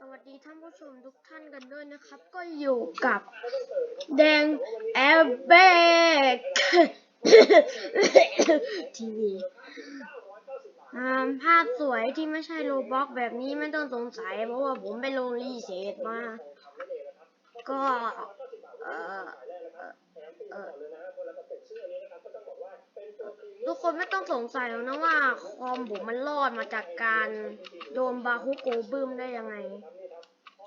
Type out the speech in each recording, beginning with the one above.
สวัสดีท่านผู้ชมทุกท่านกันด้วยนะครับ ก็อยู่กับแดงแอร์แบกทีวีภาพสวยที่ไม่ใช่โลบ็อกแบบนี้ไม่ต้องสงสัย เพราะว่าผมไปลงรีเชดมา ก็ เออเออ ทุกคนไม่ต้องสงสัยหรอกนะว่าคอมผมมันรอดมาจากการโดนบาคุโกบึ้มได้ยังไง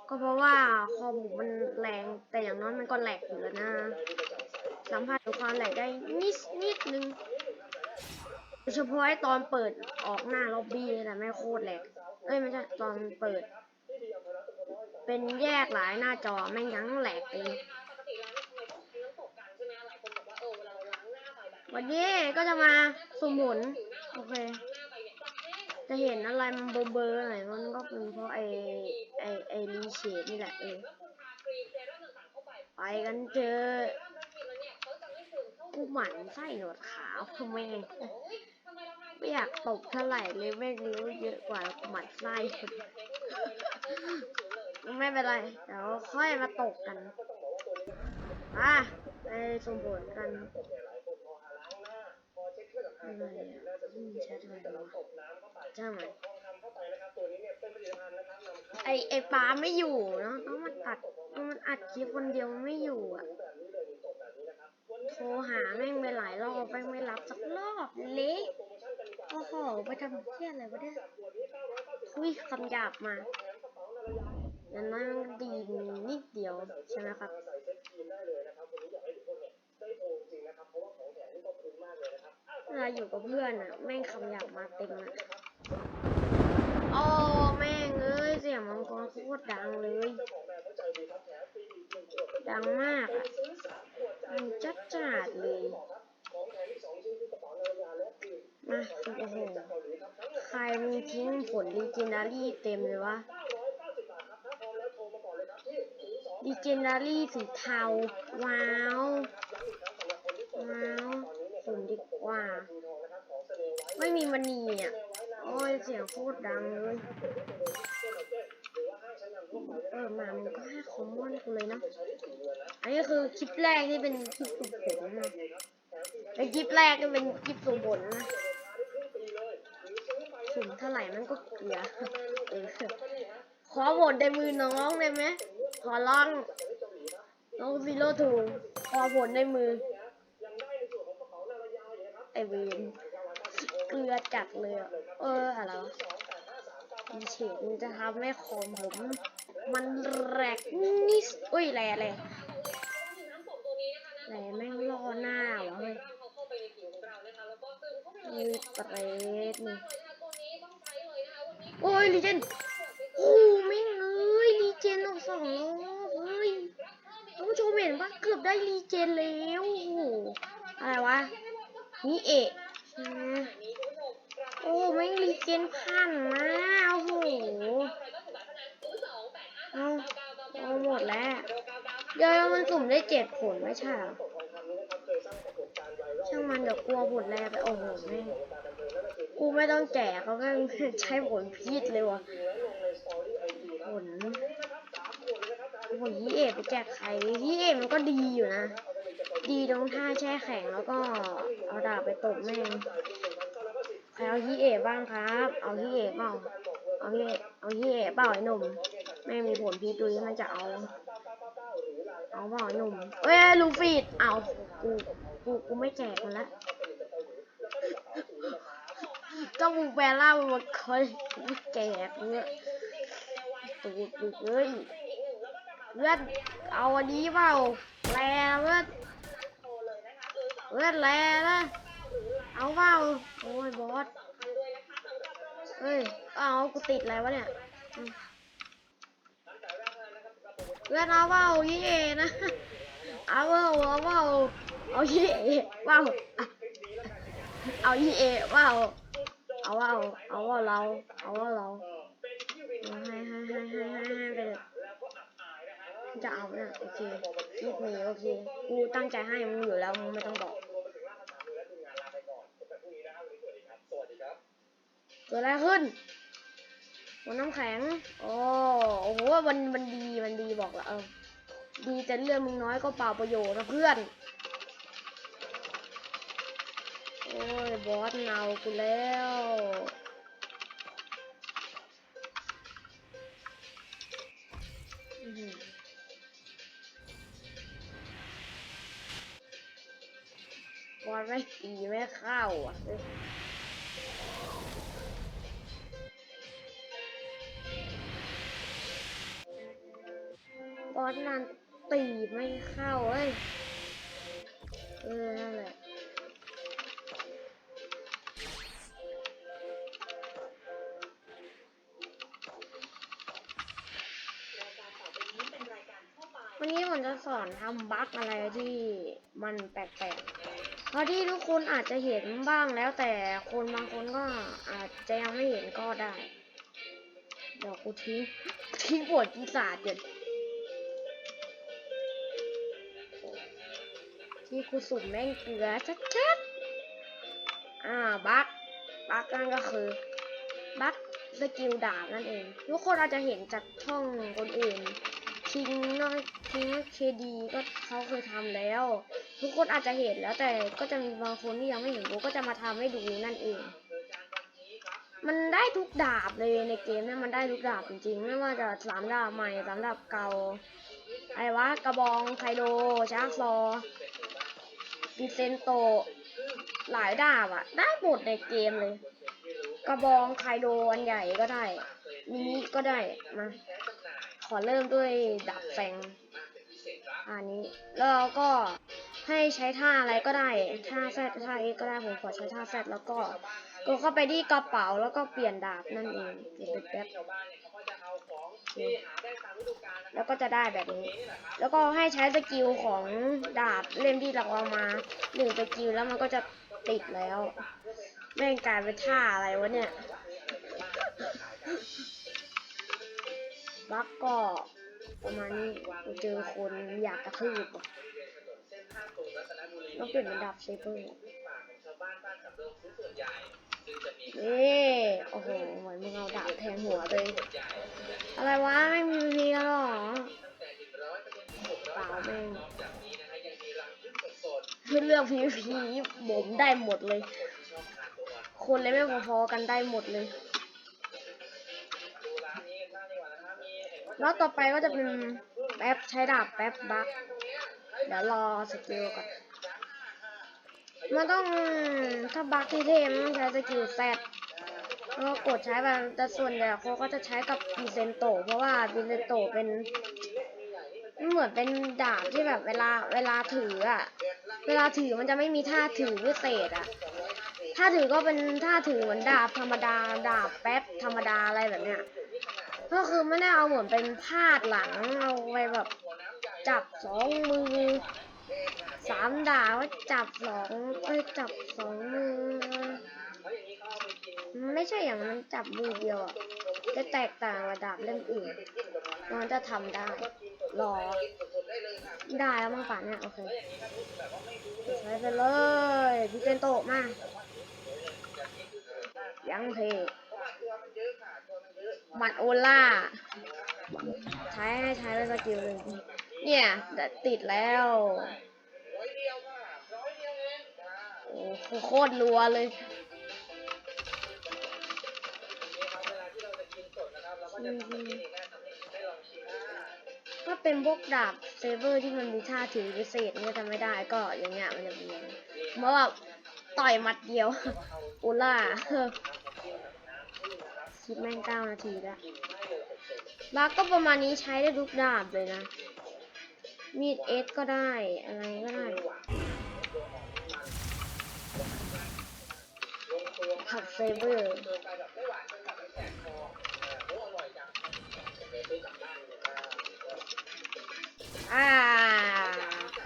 ก็เพราะว่าคอมผมมันแรงแต่อย่างน้อยมันก็แหลกอยู่แล้วนะ สัมผัสกับความแหลกได้นิดนิดนึงโดยเฉพาะไอตอนเปิดออกหน้าล็อบบี้นี่ไม่โคตรแหลกเอ้ยไม่ใช่ตอนเปิด เป็นแยกหลายหน้าจอแม่งยังแหลกเอง วันนี้ก็จะมาสมุน โอเค จะเห็นอะไรมันเบลอๆหน่อยมันก็เป็นเพราะไอไอไอรีเชดนี่แหละเออไปกันเจอกูหมันไส้หนวดขาวทำไมงไม่อยากตบเท่าไหร่เลยแม่งรู้เยอะกว่ากูหมันไส้ไม่เป็นไร เดี๋ยวค่อยมาตกกัน อะไปสมบูรณ์กัน อะไรอะอืมแชทอะไรวะช่างมันไอไอปาไม่อยู่เนาะต้องมันอัดมันอัดคลิปคนเดียวไม่อยู่อะโทรหาแม่งไปหลายรอบแม่งไม่รับสักรอบเละโอ้โหไปทำเที่ยอะไรวะเนี่ยคุยคำหยาบมาอย่างนั้นมันดีนิดเดียวใช่ไหมครับ เว ลาอยู่กับเพื่อนอะแม่งคำหยาบมาเต็มอะโอ้แม่งเอ้ยเสียงมังกรโคตรดังเลย ดังมากอะมันจัดจัดเลยมาโอ้โหใครมีทิ้งผลลีเจนารี่เต็มเลยวะลีเจนารี่สีเทา ว้าว ว้าว ว่า ไม่มีมันนีอะ โอ้ยเสียงโคตรดังเลย เออมามันก็ให้คอมมอนกูเลยนะ อันนี้คือคลิปแรกที่เป็นคลิปสุ่มผลนะเป็นคลิปแรกที่เป็นคลิปสุ่มผลนะสุ่มเท่าไหร่มันก็เกลือเออขอโหวตในมือน้องได้ไหมขอร้องน้องซีโร่ทูขอผลในมือ ไอเวนเกลือจัดเลยอะเอออะไรวะดีเฉดมันจะทำให้คอมผม มันแรกนิดอุ้ยแหล่แหล่แหล่แม่งรอหน้าวะเฮ้ยมีเปรตนี่โอ้ยลีเจนโอ้ไม่เอ้ยลีเจนเอาสองรอบเฮ้ยท่านผู้ชมเห็นปะเกือบได้ลีเจนแล้วโอ้โหอะไรวะ นี่เอะใช่ไหมโอ้ไม่งลีเจนพันมาโอ้โหเอาเอาหมดแล้ว เดี๋ยวมันสุ่มได้เจ็ดผลไม่ใช่หรอช่างมันเดี๋ยวกลัวผลแรกไปโอ้โหแม่กูไม่ต้องแจกเขาก็ใช้ผลพีดเลยวะผลผลยี่เอไปแจกใครยี่เอมันก็ดีอยู่นะ ดีตรงท่าแช่แข็งแล้วก็เอาดาบไปตบแม่งใครเอายี่เอบ้างครับ เอายี่เอเปล่าเอายี่เอเอายี่เอเปล่าไอ้หนุ่มแม่มีผลพีดุยมันจะเอา เอาเปล่าไอ้หนุ่มเอ้ยลูฟีดเอากูกูกูไม่แจกมันละก็มึงแปลล่ามันหมดเคยแจกเนี่ยตูดตูดเอ้ยเลือดเอาอันนี้เปล่าแลเลือด เลือดแลนะเอาเปล่าโอ้ยบอสเฮ้ยเอากูติดอะไรวะเนี่ยเลือดเอาเปล่ายี่เอนะ เอาเปล่าเอาเปล่าเอายี่ว่าอะเอายี่เอเปล่าเอาเปล่าเอาว่าเรา เอาว่าเราให้ให้ให้ให้ให้ให้ไปเลย จะเอาเนี่ยโอเคคลิปนี้โอเค กูตั้งใจให้มึงอยู่แล้วมึงไม่ต้องบอกเกิดอะไรขึ้นวนน้ำแข็ง โอ้โอ้โหมันมันดีมันดีบอกละเออ ดีแต่เรื่องมึงน้อยก็เปล่าประโยชน์นะเพื่อน โอ้ยบอสเนากูแล้ว อบอสไม่ตีไม่เข้าอะเอ้ยบอสนันตีไม่เข้าเอ้ย เออ นั่นแหละวันนี้ผมจะสอนทำบั๊กอะไรที่มันแปลกๆ เพราะที่ทุกคนอาจจะเห็นบ้างแล้วแต่คนบางคนก็อาจจะยังไม่เห็นก็ได้ เดี๋ยวกูทิ้งทิ้งปวดปีศาจเดี๋ยวที่กูสุ่มแม่งเกลือชัดๆ อ่าบั๊กบั๊กนั่นก็คือบั๊กสกิลดาบนั่นเอง ทุกคนอาจจะเห็นจากช่องคนอื่นทิ้งน้อยทิ้งเคดีก็เขาเคยทำแล้ว ทุกคนอาจจะเห็นแล้วแต่ก็จะมีบางคนที่ยังไม่เห็นกูก็จะมาทำให้ดูนั่นเอง มันได้ทุกดาบเลยในเกมเนี่ยมันได้ทุกดาบจริงๆ ไม่ว่าจะสามดาบใหม่สามดาบเก่า ไอ้วะกระบองไคโดชาร์ซอดิเซนโต หลายดาบอะได้หมดในเกมเลย กระบองไคโดอันใหญ่ก็ได้มินิก็ได้มาขอเริ่มด้วยดับแฟงอันนี้แล้วก็ ให้ใช้ท่าอะไรก็ได้ ท่าแซดท่าเอกก็ได้ ผมขอใช้ท่าแซดแล้วก็กดเข้าไปที่กระเป๋าแล้วก็เปลี่ยนดาบนั่นเองเปลี่ยนเป็นแป๊บแล้วก็จะได้แบบนี้ แล้วก็ให้ใช้สกิลของดาบเล่มที่เราเอามาหนึ่งสกิลแล้วมันก็จะติดแล้ว แม่งกลายเป็นท่าอะไรวะเนี่ยบักก็ประมาณนี้เจอคนอยากกระทืบว่ะ ต้องเปลี่ยนเป็นดาบเซเบอร์เอ๊โอ้โห เหมือนมึงเอาดาบแทงหัวเลย อะไรวะไม่มีพีกันหรอเปล่าแม่งเรื่องพีพีผมได้หมดเลย คนเลยไม่พอๆกันได้หมดเลยแล้วต่อไปก็จะเป็นแป๊บใช้ดาบแป๊บบักเดี๋ยวรอสกิลก่อน มันต้องถ้าบักที่เท่มันต้องใช้สกิลแซดแล้วก็กดใช้ไปแต่ส่วนใหญ่เขาก็จะใช้กับบิเซนโต เพราะว่าบิเซนโตเป็นเหมือนเป็นดาบที่แบบเวลาเวลาถืออะเวลาถือมันจะไม่มีท่าถือพิเศษอะถ้าถือก็เป็นท่าถือเหมือนดาบธรรมดา ดาบแป๊บธรรมดาอะไรแบบเนี้ยก็คือไม่ได้เอาเหมือนเป็นพาดหลังเอาไปแบบจับสองมือามดาว่าจับสองเอ้ยจับสองมือ ไม่ใช่อย่างนั้นจับมือเดียวจะแตกต่างกับดาบเล่มอื่นมันจะทำได้รอได้แล้วมั้งป่านเนี่ยโอเคใช้ไปเลยพิเซนโตมา ยังเพหมัดโอล่า ใช้ให้ใช้เป็นสกิลหนึ่งเนี่ยติดแล้ว โอ้โคตรรัวเลยถ้าเป็นพวกดาบเซเวอร์ที่มันมีท่าถือพิเศษเนี่ยจะไม่ได้ก็อย่างเงี้ยมันจะเป็นอย่างนี้เพราะว่าต่อยมัดเดียวโอล่าคลิปแม่งเก้านาทีแล้วบาร์ก็ประมาณนี้ใช้ได้ทุกดาบเลยนะ มีดเอสก็ได้ อะไรก็ได้ ขับเซเบอร์อ่า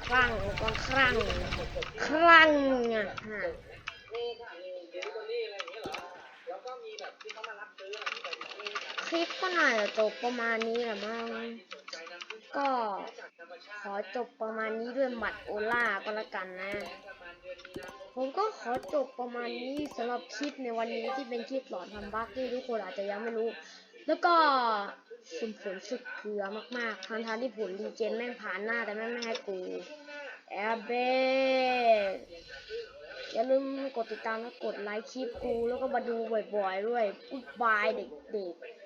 คลั่งก็คลั่งคลั่งอะฮะคลิปก็น่าจะจบประมาณนี้แหละมั้งก็ อจบประมาณนี้ด้วยหมัดโอล่าก็แล้วกันนะ ผมก็ขอจบประมาณนี้สำหรับคลิปในวันนี้ที่เป็นคลิปสอนทำบัคที่ทุกคนอาจจะยังไม่รู้ แล้วก็สุ่มผลสึกเกลือมากๆทั้งทางที่ผลรีเจนแม่งผ่านหน้าแต่แม่งไม่ให้กูแอบเบอย่าลืมกดติดตามและกดไลค์คลิปกูแล้วก็มาดูบ่อยๆด้วยกูบายเด็กๆ